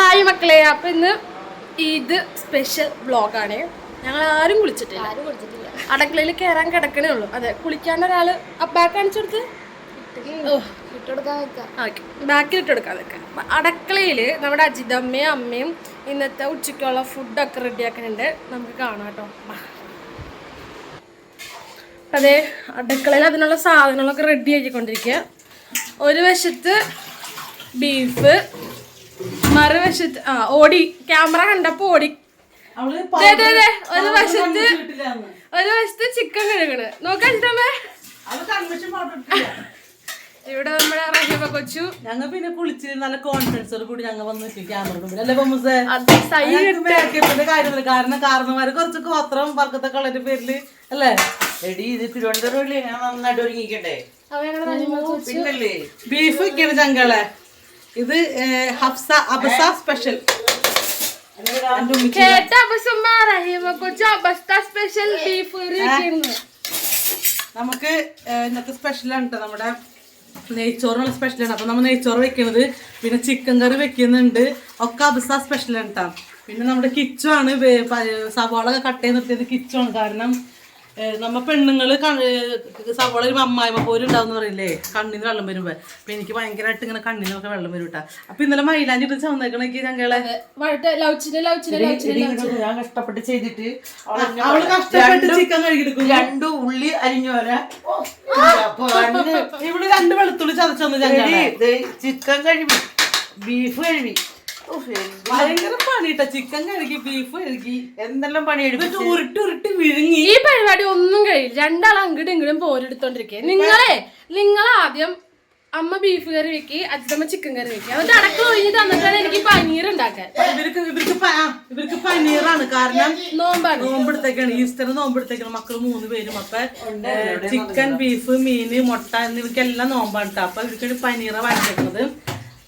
Hi മക്കളെ അപ്പൊ ഇന്ന് ഇത് സ്പെഷ്യൽ വ്ളോഗാണ് ഞങ്ങൾ ആരും കുളിച്ചിട്ടില്ല. ആരും കുളിച്ചിട്ടില്ല. അടക്കളയിൽ കയറാൻ കിടക്കണേ ഉള്ളൂ. അതെ കുളിക്കാൻ ഒരാൾ ബാക്ക് കാണിച്ചു കൊടുത്ത്? ഓ. വെക്കാം ഓക്കെ. ബാക്കിൽ ഇട്ട് കൊടുക്കാം അതൊക്കെ അടക്കളയിൽ നമ്മുടെ അജിതമ്മയും അമ്മയും ഇന്നത്തെ ഉച്ചയ്ക്കുള്ള ഫുഡൊക്കെ റെഡിയാക്കുന്നുണ്ട് നമുക്ക് കാണാം കേട്ടോ. അതെ അടുക്കളയിൽ അതിനുള്ള സാധനങ്ങളൊക്കെ റെഡി ആക്കിക്കൊണ്ടിരിക്കുക. ഒരു വശത്ത് ബീഫ് മറുവശത്ത് ആ ഓടി. ക്യാമറ കണ്ടപ്പോ ഓടി. ഒരു വശത്ത് ഒരു വശത്ത് ചിക്കൻ കഴുകണ് നോക്കാം അജിതമ്മേ ഇവിടെ നമ്മുടെ റഹീമ കൊച്ചു. ഞങ്ങൾ പിന്നെ കുളിച്ച് നല്ല കോൺഫിഡൻസോട് കൂടി ഞങ്ങൾ വന്ന് ക്യാമറ മുമ്പിൽ അല്ലേ മേക്കപ്പിന്റെ കാര്യമില്ല. കാരണം കാരണന്മാര് കുറച്ച് കോത്രം വർക്കത്തെ കളറിന്റെ പേരിൽ അല്ലേ? എടി ഇത് തിരുവനന്തപുരം നന്നായിട്ട് ഒരുങ്ങിക്കട്ടെ ബീഫ് വെക്കണ ചങ്കളെ. ഇത് ഹഫ്സ അബസ സ്പെഷ്യൽ കേട്ട അബസുമ്മ റഹീമ കൊച്ചു അബസ്ത സ്പെഷ്യൽ ബീഫ് നമുക്ക് ഇന്നത്തെ സ്പെഷ്യലാണ് കേട്ടോ നമ്മുടെ നെയ്ച്ചോറിനുള്ള സ്പെഷ്യലാണ് അപ്പൊ നമ്മൾ നെയ്ച്ചോറ് വെക്കുന്നത് പിന്നെ ചിക്കൻ കറി വെക്കുന്നുണ്ട്. ഒക്കെ അബസ സ്പെഷ്യലാണ് കേട്ടോ പിന്നെ നമ്മുടെ കിച്ചു ആണ് വേ- പ- സവാള ഒക്കെ കട്ട് ചെയ്ത് നിർത്തിയത് കിച്ചു ആണ്. കാരണം നമ്മ പെണ്ണുങ്ങൾ സവോള ഒരു അമ്മായിമ പോലും ഉണ്ടാവും പറയില്ലേ? കണ്ണിന് വെള്ളം വരുമ്പോ. അപ്പൊ എനിക്ക് ഭയങ്കരമായിട്ട് ഇങ്ങനെ കണ്ണിനൊക്കെ വെള്ളം വരും കേട്ടാ അപ്പൊ ഇന്നലെ മൈലാഞ്ചി ഇട്ട് ചവന്നേക്കണെങ്കിൽ ഞങ്ങളെ? ഞാൻ കഷ്ടപ്പെട്ട് ചെയ്തിട്ട് അവൾ കഷ്ടപ്പെട്ട് രണ്ടു- ചിക്കൻ കഴുകിയെടുക്കും രണ്ടു ഉള്ളി അരിഞ്ഞോര. ഇവൾ ഇവിടെ രണ്ട് വെളുത്തുള്ളി ചതച്ചു ചിക്കൻ കഴുകി ബീഫ് കഴുകി. ഭയങ്കര പണിട്ടാ ചിക്കൻ കഴുകി ബീഫ് കഴുകി എന്തെല്ലാം ഉരുട്ടി ഉരുട്ടി വിഴുങ്ങി. ഈ പരിപാടി ഒന്നും കഴിയില്ല. രണ്ടാൾ അങ്ങോട്ടും ഇങ്ങോട്ടും പോരെടുത്തോണ്ടിരിക്കുക നിങ്ങളെ നിങ്ങൾ ആദ്യം അമ്മ ബീഫ് കറി വെക്കി അച്ഛമ്മ ചിക്കൻ കറി വെക്കി. അത് അടക്കം ഒഴിഞ്ഞ് തന്നിട്ടാണ് എനിക്ക് പനീർ ഉണ്ടാക്കാൻ. ഇവർക്ക് ഇവർക്ക് ഇവർക്ക് പനീറാണ് കാരണം നോമ്പാണ്. നോമ്പെടുത്തേക്കാണ്. ഈസ്റ്റർ നോമ്പെടുത്തേക്കാണ് മക്കൾ മൂന്ന് പേരും. അപ്പൊ ചിക്കൻ ബീഫ് മീന് മുട്ട എന്നിവർക്കെല്ലാം നോമ്പാണ് കേട്ടോ അപ്പൊ ഇവർക്ക് പനീറ വാങ്ങിച്ചേക്കണത്.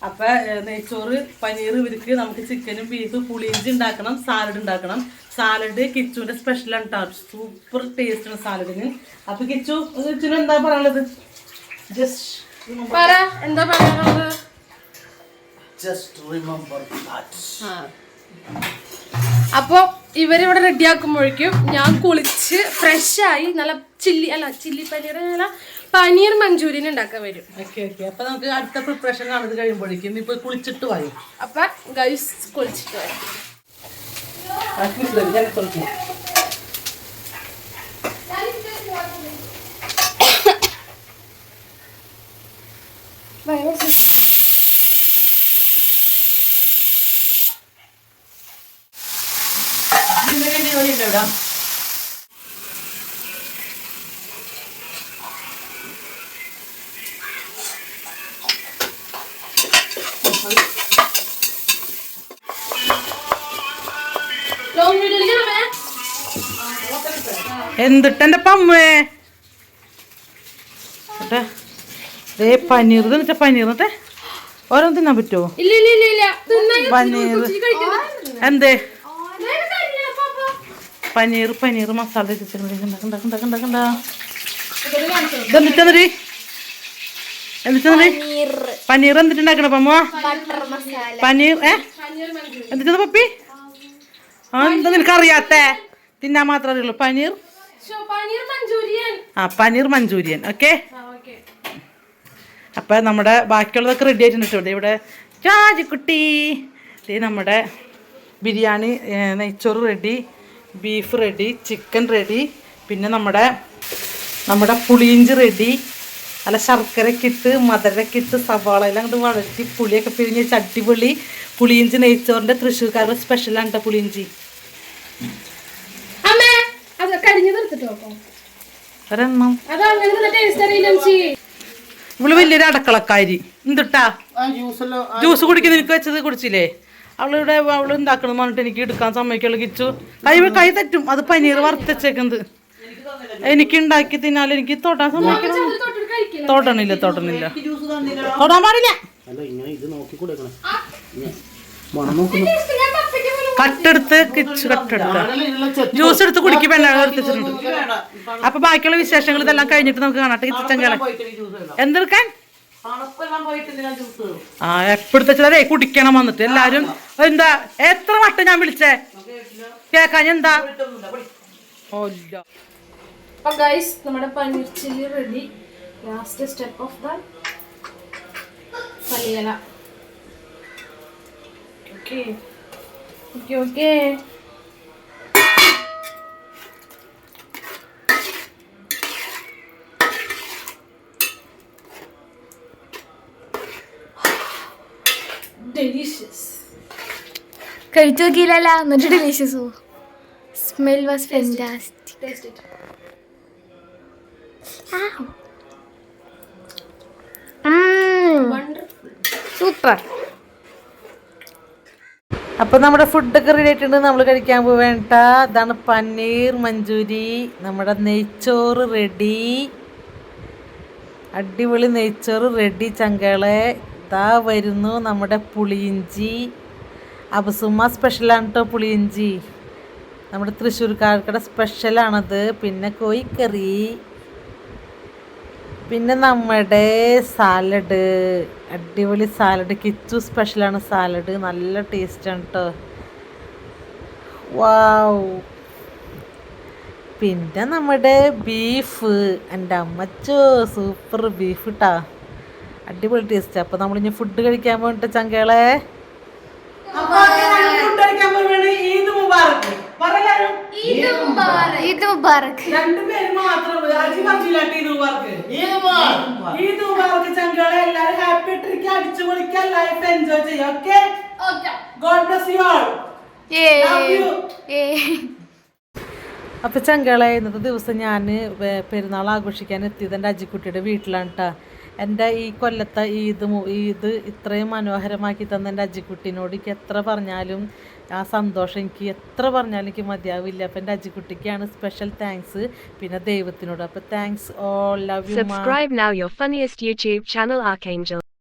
അപ്പൊ നെയ്ച്ചോറ് പനീർ ഇവർക്ക് നമുക്ക് ചിക്കനും ബീഫ് പുളിയിഞ്ചി ഉണ്ടാക്കണം സാലഡ് ഉണ്ടാക്കണം. സാലഡ് കിച്ചുവിന്റെ സ്പെഷ്യലാണ് ഉണ്ടാവും സൂപ്പർ ടേസ്റ്റ് ആണ് സാലഡിന്. അപ്പൊ കിച്ചു കിച്ചുന് എന്താ പറയാനുള്ളത്? ജസ്റ്റ് പറ എന്താ പറയാനുള്ളത്? ജസ്റ്റ് റിമെമ്പർ അപ്പൊ ഇവരിവിടെ റെഡിയാക്കുമ്പോഴേക്കും ഞാൻ കുളിച്ച് ഫ്രഷായി ആയി നല്ല ചില്ലി അല്ല ചില്ലി പനീർ അല്ല പനീർ മഞ്ചൂരിയൻ ഉണ്ടാക്കാൻ വരും. അപ്പൊ നമുക്ക് അടുത്ത പ്രിപ്പറേഷൻ കാണുന്നത് കഴിയുമ്പോഴേക്കും ഇപ്പൊ കുളിച്ചിട്ട് വായി അപ്പൊ ഗൈസ് കുളിച്ചിട്ട് വരാം. ഇവിടെ? എന്തിട്ടെന്റെ പമ്മേ? ഏ പനീർ തിന്നിട്ട പനീർ എന്നിട്ട് ഓരോന്ന് തിന്നാൻ പറ്റുമോ പനീർ. എന്തേ. പനീർ പനീർ മസാല ഉണ്ടാക്കണ്ട എന്തിട്ടെന്നിട്ട് പനീർ. എന്തിട്ടുണ്ടാക്കണ പമ്മ ബട്ടർ മസാല. പനീർ ഏ. എന്തിട്ടത് പപ്പി? ആ എന്താ നിനക്ക് അറിയാത്തേ തിന്നാൻ മാത്രമേ അറിയുള്ളൂ. പനീർ? ആ പനീർ മഞ്ചൂരിയൻ. ഓക്കെ. അപ്പം നമ്മുടെ ബാക്കിയുള്ളതൊക്കെ റെഡി ആയിട്ടുണ്ട് ഇവിടെ ഇവിടെ ചാജിക്കുട്ടി ഇത് നമ്മുടെ ബിരിയാണി നെയ്ച്ചോറ് ready beef ready chicken ready പിന്നെ നമ്മുടെ നമ്മുടെ പുളിയിഞ്ചി റെഡി നല്ല ശർക്കരയൊക്കെ ഇട്ട് മധുരമൊക്കെ ഇട്ട് സവാള എല്ലാം കൊണ്ട് വഴറ്റി പുളിയൊക്കെ പിഴിഞ്ഞ് വെച്ച് അടിപൊളി പുളിയിഞ്ചി നെയ്ച്ചോറിന്റെ തൃശ്ശൂർക്കാരുടെ സ്പെഷ്യലാണ് കേട്ടോ പുളിയിഞ്ചി. ഒരെണ്ണം. ഇവൾ വലിയൊരു അടക്കളക്കാരി. എന്തിട്ടാ? ആ ജ്യൂസല്ലോ ജ്യൂസ് കുടിക്കുന്ന എനിക്ക് വെച്ചത് കുടിച്ചില്ലേ? അവളിവിടെ അവൾ ഉണ്ടാക്കണം പറഞ്ഞിട്ട് എനിക്ക് എടുക്കാൻ സമ്മതിക്കുള്ളൂ കിച്ചു. കൈ കൈ തെറ്റും. അത് പനീർ വറുത്തച്ചേക്കുന്നത് എനിക്ക് ഉണ്ടാക്കി തിന്നാലും എനിക്ക് തൊടാൻ സമ്മതിക്കണം തോട്ടണില്ല തന്നില്ല തൊടാൻ പാടില്ല. കട്ടെടുത്ത് കിച്ച് കട്ടെടുത്ത്. ജ്യൂസ് എടുത്ത് കുടിക്കും പെണ്ണ എടുത്തിട്ടുണ്ട്. അപ്പൊ ബാക്കിയുള്ള വിശേഷങ്ങൾ ഇതെല്ലാം കഴിഞ്ഞിട്ട് നമുക്ക് കാണാം. കിച്ചൻ കേളെ പോയിട്ട് ജ്യൂസ് വേണം. എന്തെടുക്കാൻ? ആ എപ്പോഴത്തെ ചിലരെ കുടിക്കണം വന്നിട്ട്. എല്ലാരും എന്താ എത്ര വട്ടം ഞാൻ വിളിച്ചേ? കേക്കാൻ എന്താ? ഓ ഗൈസ് നമ്മുടെ paneer chilli ready last step of the പലിയല okay okay okay delicious കഴിച്ചു നോക്കിയില്ലല്ല എന്നിട്ട് ഡെലീഷ്യസോ smell was fantastic taste it wonderful super അപ്പൊ നമ്മുടെ ഫുഡൊക്കെ റെഡി ആയിട്ടുണ്ട്. നമ്മൾ കഴിക്കാൻ പോവേണ്ട. ഇതാണ് പനീർ മഞ്ചൂരി. നമ്മുടെ നെയ്ച്ചോറ് റെഡി അടിപൊളി നെയ്ച്ചോറ് റെഡി ചങ്കളെ. ഇതാ വരുന്നു നമ്മുടെ പുളിയിഞ്ചി. അബസുമ സ്പെഷ്യലാണ് കേട്ടോ പുളിയിഞ്ചി. നമ്മുടെ തൃശ്ശൂർക്കാർക്കടെ സ്പെഷ്യലാണത് പിന്നെ കോഴിക്കറി. പിന്നെ നമ്മുടെ സാലഡ് അടിപൊളി സാലഡ് കിച്ചു സ്പെഷ്യലാണ് സാലഡ് നല്ല ടേസ്റ്റാണ് കേട്ടോ വാവ് പിന്നെ നമ്മുടെ ബീഫ് എന്റെ അമ്മച്ചോ സൂപ്പർ ബീഫ് ഇട്ടാ അടിപൊളി ടേസ്റ്റ് അപ്പോൾ ഇനി ഫുഡ് കഴിക്കാൻ പോകട്ടെ ചങ്കേളെ ഈദ് മുബാറക്. ഇത് മുബാറക്. രണ്ടുപേരും മാത്രമേ മുബാറക്ക് ഈദ് ചങ്കളെ എല്ലാരും ഹാപ്പി ആയിട്ടിരിക്കുക അടിച്ചു പൊളിക്കുക ലൈഫ് എൻജോയ് ചെയ്യുക okay God bless you all. അപ്പൊ ചങ്കളെ ഇന്നത്തെ ദിവസം ഞാൻ പെരുന്നാൾ ആഘോഷിക്കാൻ എത്തിയത് എന്റെ അജിക്കുട്ടിയുടെ വീട്ടിലാണ് കേട്ടോ എന്റെ ഈ കൊല്ലത്തെ ഈദ് ഈദ് ഇത്രയും മനോഹരമാക്കി തന്ന എന്റെ അജിക്കുട്ടിനോട് എനിക്ക് എത്ര പറഞ്ഞാലും ആ സന്തോഷം എനിക്ക് എത്ര പറഞ്ഞാലും എനിക്ക് മതിയാവില്ല. അപ്പം എന്റെ അജിക്കുട്ടിക്കാണ് സ്പെഷ്യൽ താങ്ക്സ് പിന്നെ ദൈവത്തിനോട്. അപ്പം thanks all love you subscribe now your your YouTube channel Archangel.